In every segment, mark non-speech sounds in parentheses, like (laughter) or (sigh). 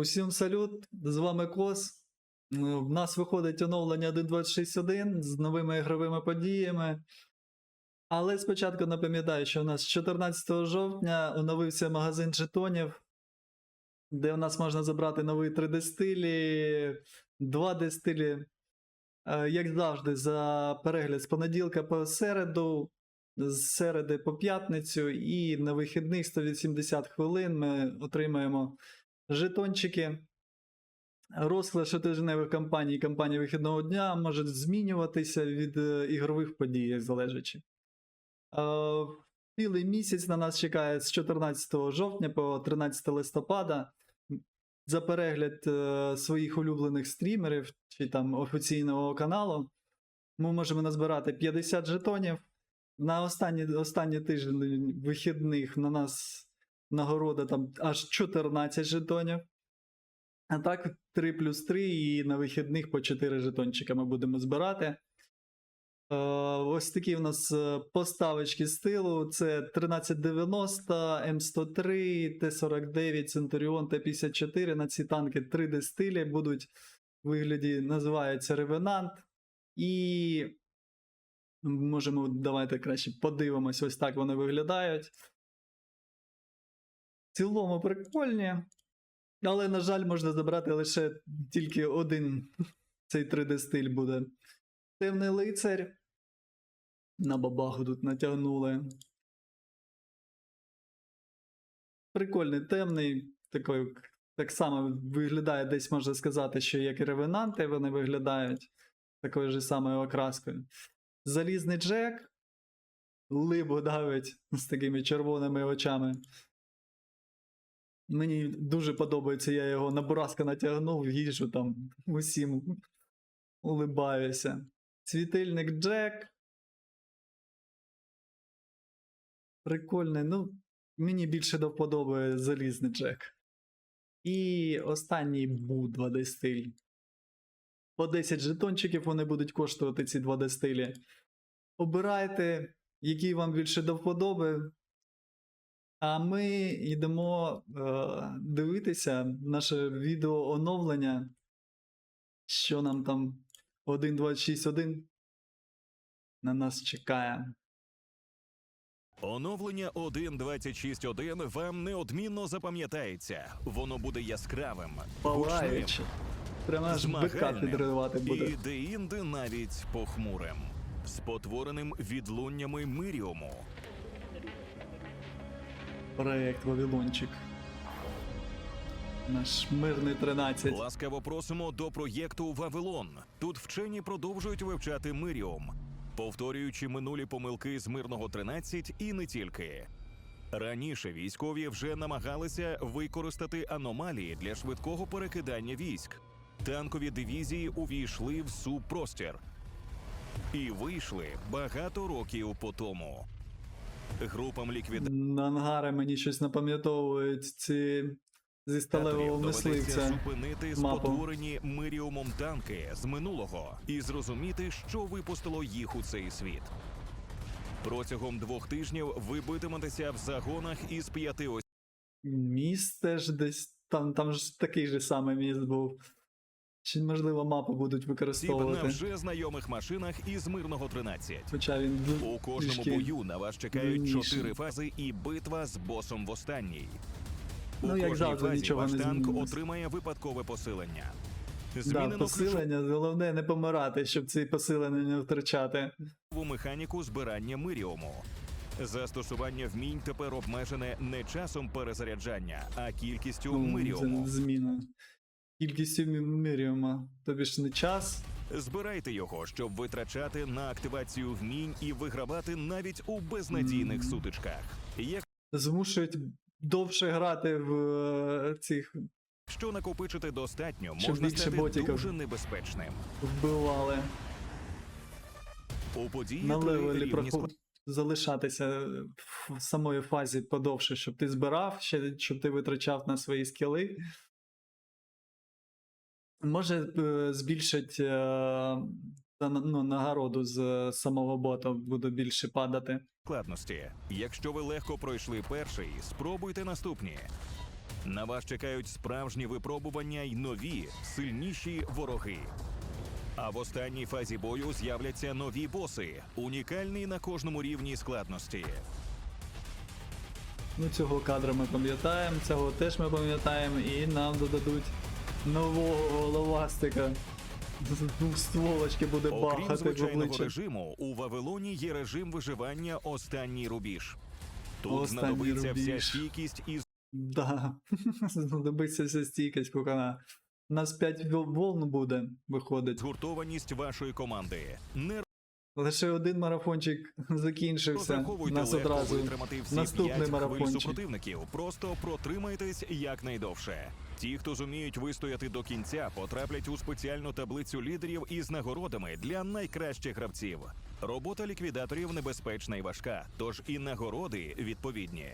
Усім салют, з вами Кос. В нас виходить оновлення 1.26.1 з новими ігровими подіями. Але спочатку напам'ятаю, що у нас з 14 жовтня оновився магазин жетонів, де у нас можна забрати нові 3D-стилі, 2D-стилі. Е, Як завжди, за перегляд з понеділка по середу, з середи по п'ятницю, і на вихідних 180 хвилин ми отримаємо жетончики. Розклад щотижневих кампаній і кампаній вихідного дня може змінюватися від е, ігрових подій, залежачи. Цілий місяць на нас чекає з 14 жовтня по 13 листопада. За перегляд е, своїх улюблених стрімерів чи там офіційного каналу ми можемо назбирати 50 жетонів. На останні, останні тиждень вихідних на нас нагорода там аж 14 жетонів. А так, 3 плюс 3 і на вихідних по 4 жетончика ми будемо збирати. Е, ось такі у нас е, поставочки стилу: це 1390, М103, Т49, Центуріон, Т54. На ці танки 3D стилі будуть в вигляді, називаються Ревенант. І можемо давайте краще подивимось, ось так вони виглядають. Цілому прикольні. Але, на жаль, можна забрати лише тільки один цей 3D стиль буде. Темний лицар. На бабаху тут натягнули. Прикольний темний. Такий, так само виглядає, десь можна сказати, що як і ревенанти вони виглядають такою ж самою окраскою. Залізний Джек. Либо давить з такими червоними очами. Мені дуже подобається, я його на натягнув, їжу там усім улибаюся. Світильник Джек. Прикольний. Ну, мені більше до вподоби залізний Джек. І останній бу 2D стиль. По 10 жетончиків вони будуть коштувати ці 2D стилі. Обирайте, який вам більше до вподоби. А ми йдемо е, дивитися наше відео оновлення. Що нам там 1.26.1 на нас чекає. Оновлення 1.26.1 вам неодмінно запам'ятається. Воно буде яскравим, Палаючи. Прямо аж бика підривати буде. і деінде навіть похмурим, спотвореним відлуннями Миріуму. Проект Вавилончик. Наш мирний 13. Ласкаво просимо до проєкту Вавилон. Тут вчені продовжують вивчати Миріум, повторюючи минулі помилки з мирного 13 і не тільки. Раніше військові вже намагалися використати аномалії для швидкого перекидання військ. Танкові дивізії увійшли в субпростір і вийшли багато років по тому. Групам ліквідаторів На ангари мені щось напам'ятовують ці зі сталевого мисливця. зупинити мапу. спотворені миріумом танки з минулого і зрозуміти, що випустило їх у цей світ. Протягом двох тижнів ви битиметеся в загонах із п'яти осіб. Міст теж десь. Там, там ж такий же самий міст був. Чи можливо мапу будуть на вже знайомих машинах із мирного 13. Хоча він ду- У кожному трішки бою на вас чекають чотири фази і битва з босом в останній. У Ну, як кожній завжди, фазі нічого ваш не танк змінилось. отримає випадкове посилення. да, Змінено посилення, головне не помирати, щоб ці посилення не втрачати. ключову механіку збирання миріуму. Застосування вмінь тепер обмежене не часом перезаряджання, а кількістю Ну, миріуму. це зміна. Кількістю мі- міріума. Тобі ж не час. Збирайте його, щоб витрачати на активацію вмінь і вигравати навіть у безнадійних сутичках. Змушують довше грати в е, цих Якщо накопичити достатньо, Щоб можна більше стати ботиків. дуже небезпечним. вбивали. У події на три левелі рівні проход... залишатися в самої фазі подовше, щоб ти збирав, ще щоб ти витрачав на свої скіли. Може е, збільшить е, ну, нагороду з самого бота, буде більше падати. складності. Якщо ви легко пройшли перший, спробуйте наступні. На вас чекають справжні випробування й нові, сильніші вороги. А в останній фазі бою з'являться нові боси, унікальні на кожному рівні складності. Ну, цього кадра ми пам'ятаємо, цього теж ми пам'ятаємо, і нам додадуть нового головастика. З стволочки буде Окрім бахати звичайного обличчя. режиму, у Вавилоні є режим виживання останній рубіж. Тут Останній знадобиться вся рубіж. стійкість і Да. (laughs) Знадобиться вся стійкість кукана. У нас 5 волн буде, виходить. згуртованість вашої команди. Не Лише один марафончик закінчився. розраховуйте Нас легко одразу. витримати всі наступний 5 хвиль марафончик. супротивників. Просто протримайтесь якнайдовше. Ті, хто зуміють вистояти до кінця, потраплять у спеціальну таблицю лідерів із нагородами для найкращих гравців. Робота ліквідаторів небезпечна і важка, тож і нагороди відповідні.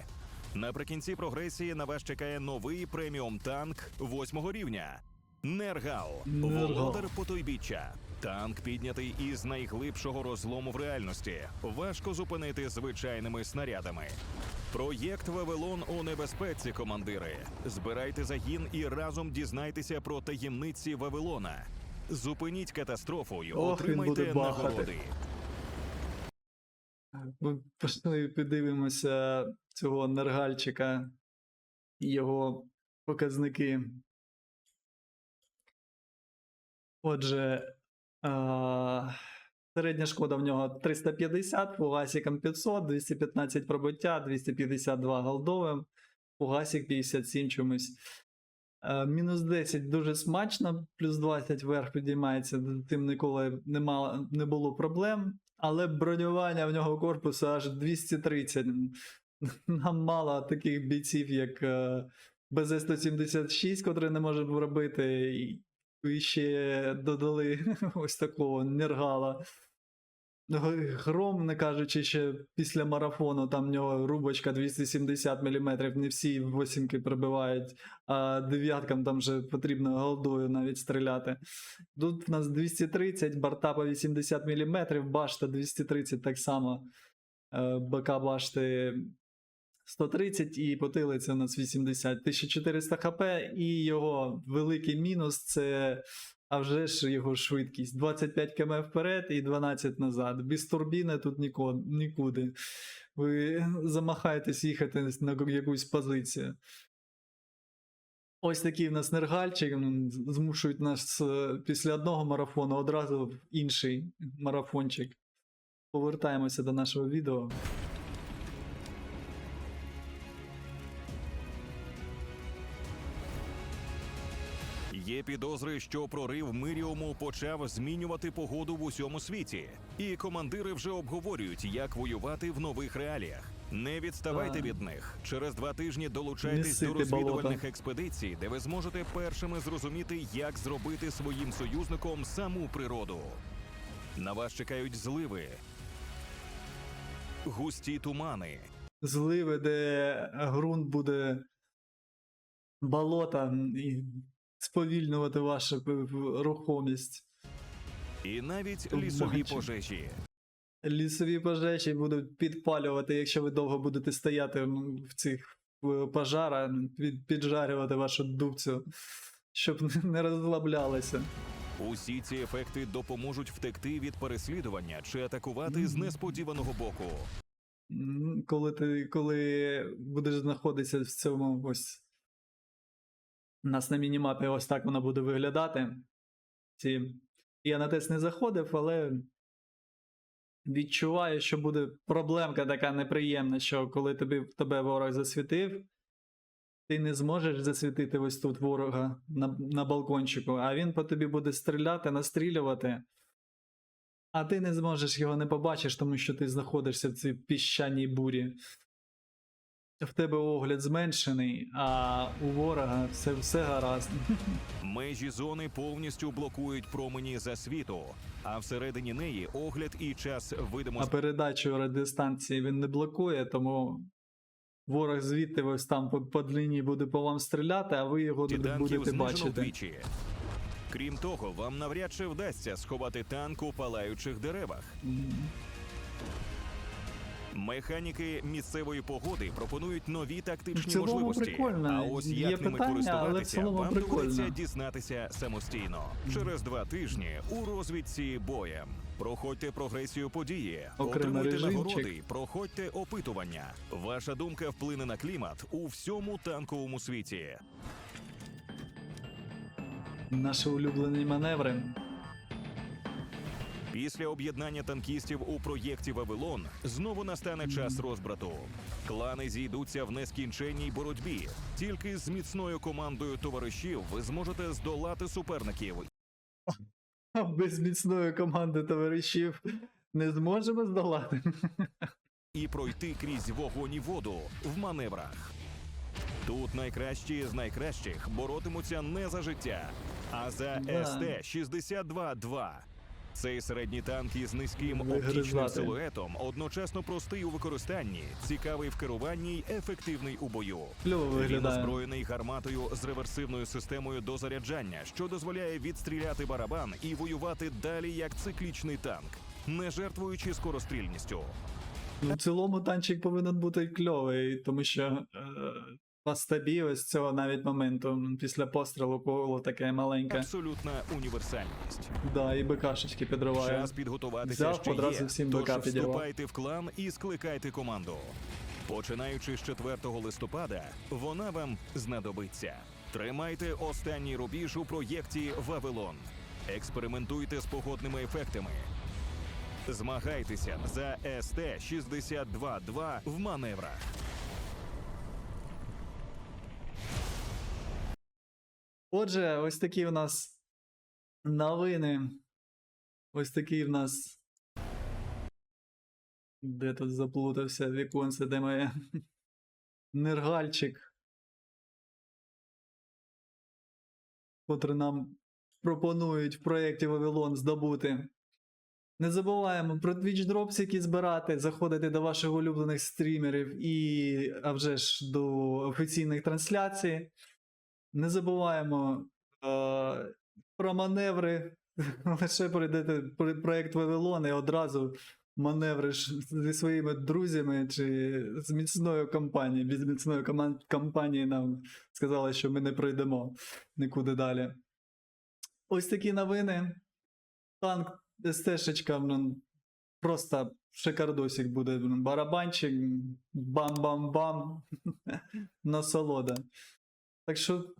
Наприкінці прогресії на вас чекає новий преміум танк восьмого рівня. Нергал, Нергал. володар потойбіччя. Танк піднятий із найглибшого розлому в реальності. Важко зупинити звичайними снарядами. Проєкт Вавилон у небезпеці, командири. Збирайте загін і разом дізнайтеся про таємниці Вавилона. Зупиніть катастрофу і Ох, він отримайте буде бахати. нагороди. Ми пішли подивимося цього нергальчика і його показники. Отже, середня шкода в нього 350, фугасиком 500, 215 пробиття, 252 голдовим, фугасик 57 чомусь. Е, Мінус 10 дуже смачно, плюс 20 вверх підіймається, тим ніколи нема, не було проблем. Але бронювання в нього корпусу аж 230. Нам мало таких бійців, як е, БЗ-176, котрий не може робити, і- ще додали (laughs) ось такого нергала. Гром, не кажучи, ще після марафону, там в нього рубочка 270 мм, не всі восімки прибивають, а дев'яткам там вже потрібно голдою навіть стріляти. Тут в нас 230, борта по 80 мм, башта 230 так само. Е, Бока башти 130 і потилиця у нас 80, 1400 хп, і його великий мінус це. А вже ж його швидкість 25 км вперед і 12 назад. Без турбіни тут ніко- нікуди. Ви замахаєтесь їхати на якусь позицію. Ось такий в нас нергальчик. Змушують нас е, після одного марафону одразу в інший марафончик. Повертаємося до нашого відео. Є підозри, що прорив Миріуму почав змінювати погоду в усьому світі, і командири вже обговорюють, як воювати в нових реаліях. Не відставайте від них. Через два тижні долучайтесь до розвідувальних експедицій, де ви зможете першими зрозуміти, як зробити своїм союзником саму природу. На вас чекають зливи, густі тумани, Зливи, де ґрунт буде болота і сповільнювати вашу рухомість. і навіть лісові пожежі. Лісові пожежі будуть підпалювати, якщо ви довго будете стояти в цих е, пожарах, піджарювати вашу дубцю, щоб (laughs) не розслаблялися. Усі ці ефекти допоможуть втекти від переслідування чи атакувати з несподіваного боку. Коли ти коли будеш знаходитися в цьому ось. У нас на мінімапі ось так воно буде виглядати. Ці... Я на тест не заходив, але відчуваю, що буде проблемка така неприємна, що коли тобі, тебе ворог засвітив, ти не зможеш засвітити ось тут ворога на, на балкончику, а він по тобі буде стріляти, настрілювати. А ти не зможеш його не побачиш, тому що ти знаходишся в цій піщаній бурі. В тебе огляд зменшений, а у ворога все, все гаразд. (laughs) Межі зони повністю блокують промені засвіту, а всередині неї огляд і час А видимості передачу радіостанції він не блокує, тому ворог звідти ось там по, по длині буде по вам стріляти, а ви його не будете бачити. вдвічі. Крім того, вам навряд чи вдасться сховати танк у палаючих деревах. М. Механіки місцевої погоди пропонують нові тактичні цілому можливості. прикольно. А ось Є як ними питання, але в користуватися, цілому вам прикольно. доведеться дізнатися самостійно. Через два тижні у розвідці боєм. Проходьте прогресію події, Окремий отримуйте режимчик. нагороди, проходьте опитування. Ваша думка вплине на клімат у всьому танковому світі. Наші улюблені маневри. Після об'єднання танкістів у проєкті Вавилон знову настане час розбрату. Клани зійдуться в нескінченній боротьбі. Тільки з міцною командою товаришів ви зможете здолати суперників (laughs) без міцної команди товаришів не зможемо здолати. і пройти крізь вогонь і воду в маневрах. Тут найкращі з найкращих боротимуться не за життя, а за Да. СТ-62-2. Цей середній танк із низьким оптичним силуетом одночасно простий у використанні, цікавий в керуванні й ефективний у бою. Він озброєний гарматою з реверсивною системою дозаряджання, що дозволяє відстріляти барабан і воювати далі як циклічний танк, не жертвуючи скорострільністю. Ну, в цілому танчик повинен бути кльовий, тому що е, по стабі ось цього навіть моменту після пострілу коло таке маленьке. Абсолютна універсальність. Да, і БКшечки підриває. Час підготуватися Взяв, ще одразу є. всім БК підірвав. вступайте в клан і скликайте команду. Починаючи з 4 листопада, вона вам знадобиться. Тримайте останній рубіж у проєкті Вавилон. Експериментуйте з погодними ефектами. Змагайтеся за СТ-62-2 в маневрах. Отже, ось такі у нас новини. Ось такий в нас. Де тут заплутався віконце, де моє (laughs) нергальчик. Котрий нам пропонують в проєкті Вавилон здобути. Не забуваємо про Twitch Drops, які збирати, заходити до ваших улюблених стрімерів і, а вже ж, до офіційних трансляцій. Не забуваємо е, про маневри. (laughs) Лише пройдете про- проект Вавилон і одразу маневри зі своїми друзями чи з міцною компанією. Без міцної компанії нам сказали, що ми не пройдемо нікуди далі. Ось такі новини. Танк СТ-шечка, просто шикардосик буде. Барабанчик, бам-бам-бам. (laughs) Насолода. Так що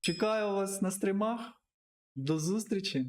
чекаю вас на стримах. До зустрічі!